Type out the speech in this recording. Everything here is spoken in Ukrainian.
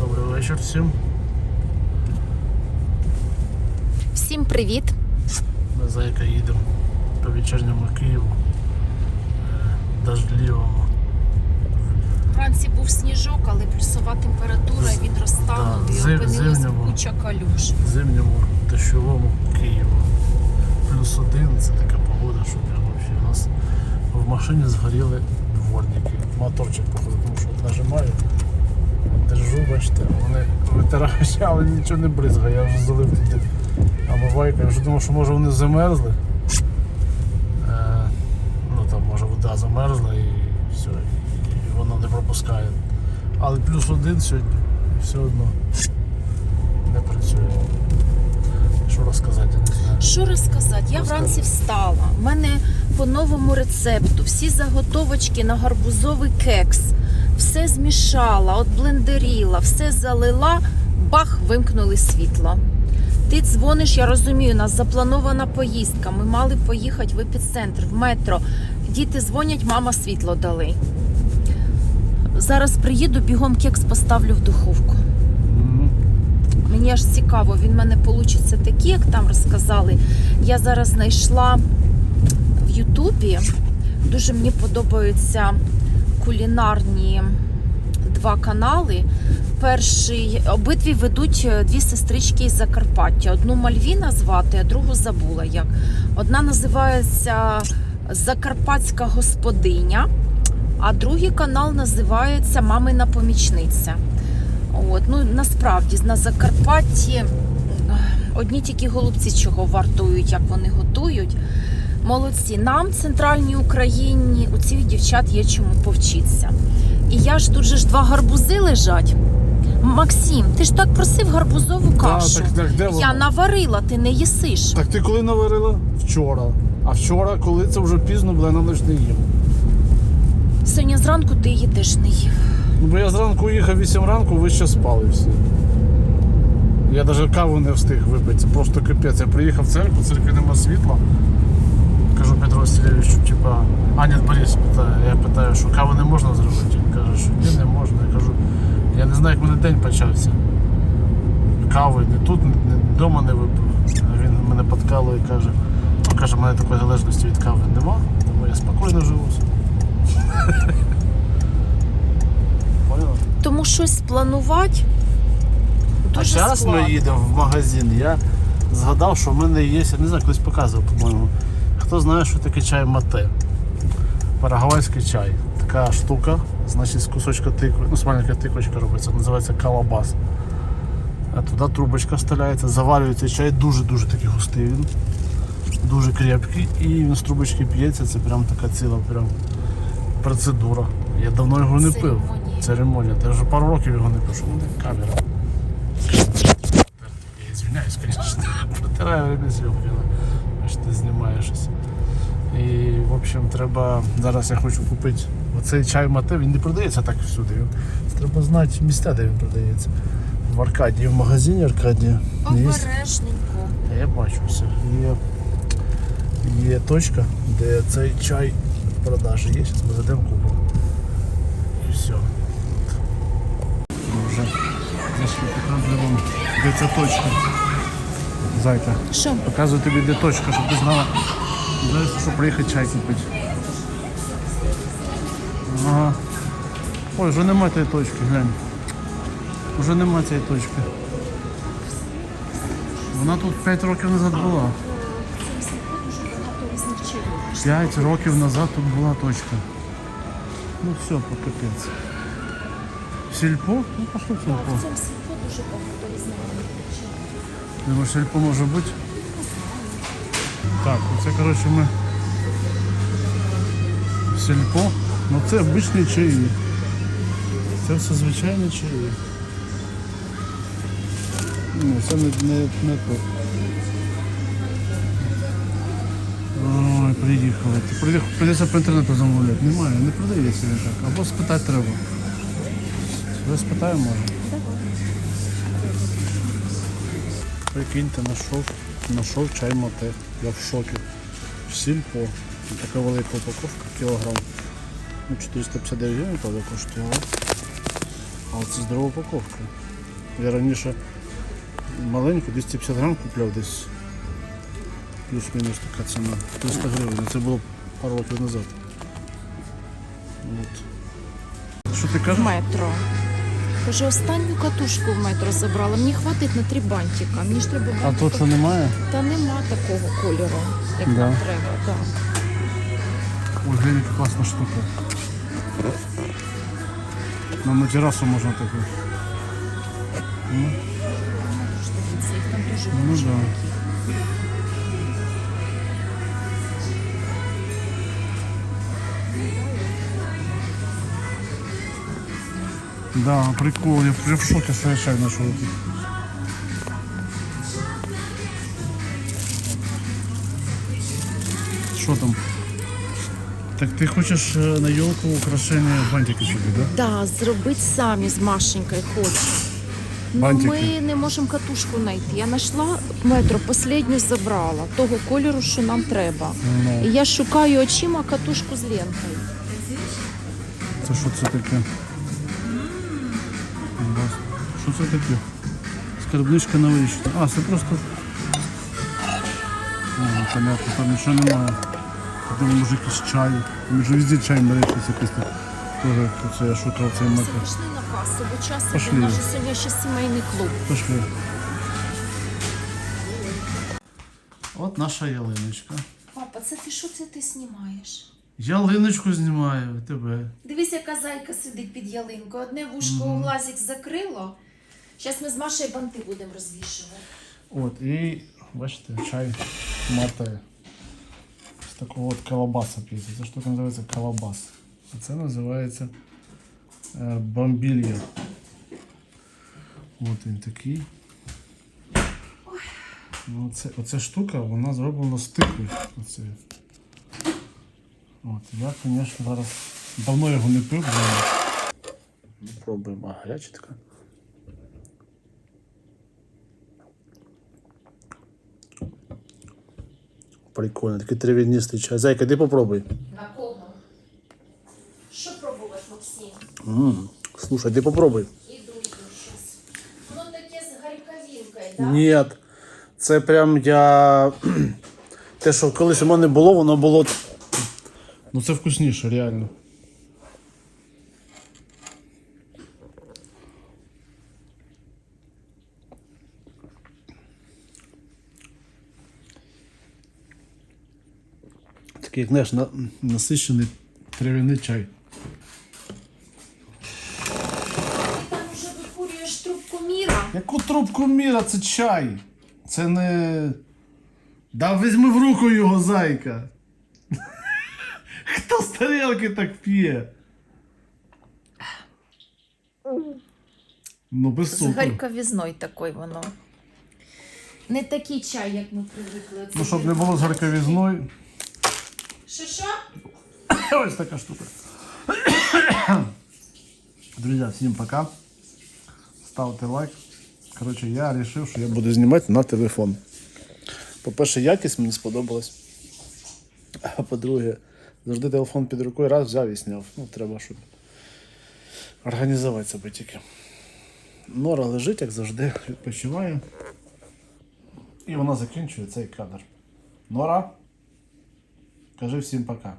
Добрий вечір всім. Всім привіт! Ми зайка їдемо по вечірньому Києву. Дождливому. Вранці був сніжок, але плюсова температура він розтанув да, і зим- опинилась зимньому. куча калюж. Зимньому дощовому Києву. Плюс один це така погода, що прям вообще у нас в машині згоріли дворники. Моторчик, походу, тому що от нажимаю, держу, бачите, вони витирають, але нічого не бризгає, я вже залив туди омивайку. Я вже думав, що може вони замерзли. Е, ну там може вода замерзла і все, і воно не пропускає. Але плюс один сьогодні і все одно не працює. Що розказати, я не знаю. Що розказати? Я вранці встала. У мене по новому рецепту всі заготовочки на гарбузовий кекс. Все змішала, от блендеріла, все залила, бах, вимкнули світло. Ти дзвониш, я розумію, у нас запланована поїздка. Ми мали поїхати в епіцентр, в метро. Діти дзвонять, мама світло дали. Зараз приїду, бігом кекс поставлю в духовку. Мені аж цікаво, він в мене получиться такий, як там розказали. Я зараз знайшла Ютубі. Дуже мені подобаються кулінарні два канали. Перший обидві ведуть е, дві сестрички із Закарпаття. Одну Мальвіна звати, а другу забула як. Одна називається Закарпатська господиня, а другий канал називається Мамина помічниця. От, ну насправді на Закарпатті е, одні тільки голубці чого вартують, як вони готують. Молодці. Нам, центральній Україні, у цих дівчат є чому повчитися. І я ж тут же ж два гарбузи лежать. Максим, ти ж так просив гарбузову кашу. так, так, де я наварила, ти не їсиш. Так ти коли наварила? Вчора. А вчора, коли це вже пізно, було, я на ніч не їв. Сьогодні зранку ти її теж не їв. Ну, бо я зранку їхав 8 ранку, ви ще спали всі. Я навіть каву не встиг випити, це просто капець. Я приїхав в церкву, в церкві нема світла. Кажу Петру Васильовичу, типа, а ні, Борис питає, я питаю, що каву не можна зробити. Він каже, що ні, не можна. Я кажу, я не знаю, як мене день почався. Кави не тут, ні вдома не випив. Він мене подкалує і каже, ну каже, в мене такої залежності від кави нема, тому я спокійно живу. Тому щось планувати. А Дуже зараз складно. ми їдемо в магазин. Я згадав, що в мене є, я не знаю, колись показував, по-моєму. Хто знає, що таке чай мате? Парагвайський чай. Така штука, значить з кусочка тикви, ну, з маленька тиквочка робиться, називається калабас. А туди трубочка вставляється, заварюється чай дуже-дуже такий густий він. Дуже крепкий і він з трубочки п'ється, це прям така ціла прям процедура. Я давно його не пив. Церемонія. Я вже пару років його не мене камера. Я извиняюсь, конечно. Протираю время бачите, щось. І, в общем, треба. Зараз я хочу купити оцей чай мате, він не продається так всюди. Треба знати місця, де він продається. В Аркадії, в магазині Аркадія. Обережненько. Я бачу все. Є, є точка, де цей чай в продажі є. Зараз ми зайдемо купимо. І все. Ми вже де ця точка. Зайка. Що? Показую тобі, де точка, щоб ти знала, де, щоб приїхати чай купити. Ага. Ой, вже немає цієї точки, глянь. Вже немає цієї точки. Вона тут 5 років назад була. 5 років назад тут була точка. Ну все, по капець. Сільпо? Ну пошли в сільпо. Думаєш, сільпо може бути? Так, оце, коротше, ми сільпо. Ну це обичні чаї. Це все звичайні чаї. Ну, це не, не, не то. Ой, приїхали. Прийдеться по інтернету замовляти. Немає, не продається він так. Або спитати треба. Ви спитаємо може. Прикиньте, знайшов, знайшов чай моте. Я в шокі. В сільпо. Така велика упаковка, кілограм. Ну, 459 гривень, правда, коштує. але- Але це здорова упаковка. Я раніше маленьку, 250 грам купляв десь. Плюс-мінус така ціна. 300 гривень. Це було пару років назад. От. Що ти кажеш? Метро. Кажу, останню катушку в метро забрала. Мені хватить на три бантика. Мені ж треба А бантика. тут що немає? Та нема такого кольору, як Да. нам треба. Да. Ой, глянь, яка класна штука. Нам на терасу можна таку. Дивіться, їх там дуже Ну да. Да, прикол, я, в шоке совершенно, тут. Що там? Так ти хочеш е, на елку украшення бантики собі, да? Да, зробити самі з Машенькою хочу. Ну, Бантики. ми не можемо катушку знайти. Я знайшла метро, останню забрала, того кольору, що нам треба. Ну, І я шукаю очима катушку з лентою. це що це таке? Що це таке? Скарбничка на вирішення. А, це просто. Ага, понятно, там нічого немає. Там може якийсь чай. Там же везде чай мережиться там. Тоже це я шукав цей метр. пішли на касу, бо час Пошли. іде. У нас же сьогодні ще сімейний клуб. Пошли. От наша ялиночка. Папа, це ти що це ти знімаєш? Ялиночку знімаю тебе. Дивись, яка зайка сидить під ялинкою. Одне вушко у глазик закрило. Зараз ми з Машею банти будемо розвішувати. От, і бачите, чай матає. З такого от колобаса п'ється. Ця штука називається колобас. А це називається е, бомбілья. От він такий. Ну, оце, оця штука, вона зроблена з тикви. Оце. От, я, звісно, зараз давно його не пив. бо- Ну, пробуємо. А, гаряча така. Прикольно, такий травянистий чай. Зайка, ти попробуй. На кого? Що пробувати, Максим? М, Слушай, ти попробуй. Іду, іду щось. Воно таке з гарьковинкою, так? Ні. Це прям я. Те, що колись у мене було, воно було. Ну це вкусніше, реально. Такий, як знаєш, на, насичений трав'яний чай. Там вже викурюєш трубку міра. Яку трубку міра, це чай. Це не. Да візьми в руку його, зайка. Хто з тарілки так п'є? Ну, без З цукру. гарьковізною такий воно. Не такий чай, як ми привикли. Ну, щоб не було з гарковізною. Що що? Ось така штука. Друзі, всім пока. Ставте лайк. Коротше, я вирішив, що я буду знімати на телефон. По-перше, якість мені сподобалась. А по-друге, завжди телефон під рукою раз взяв і зняв. Ну, треба, щоб організувати себе тільки. Нора лежить, як завжди, відпочиває. І вона закінчує цей кадр. Нора, кажи всім пока.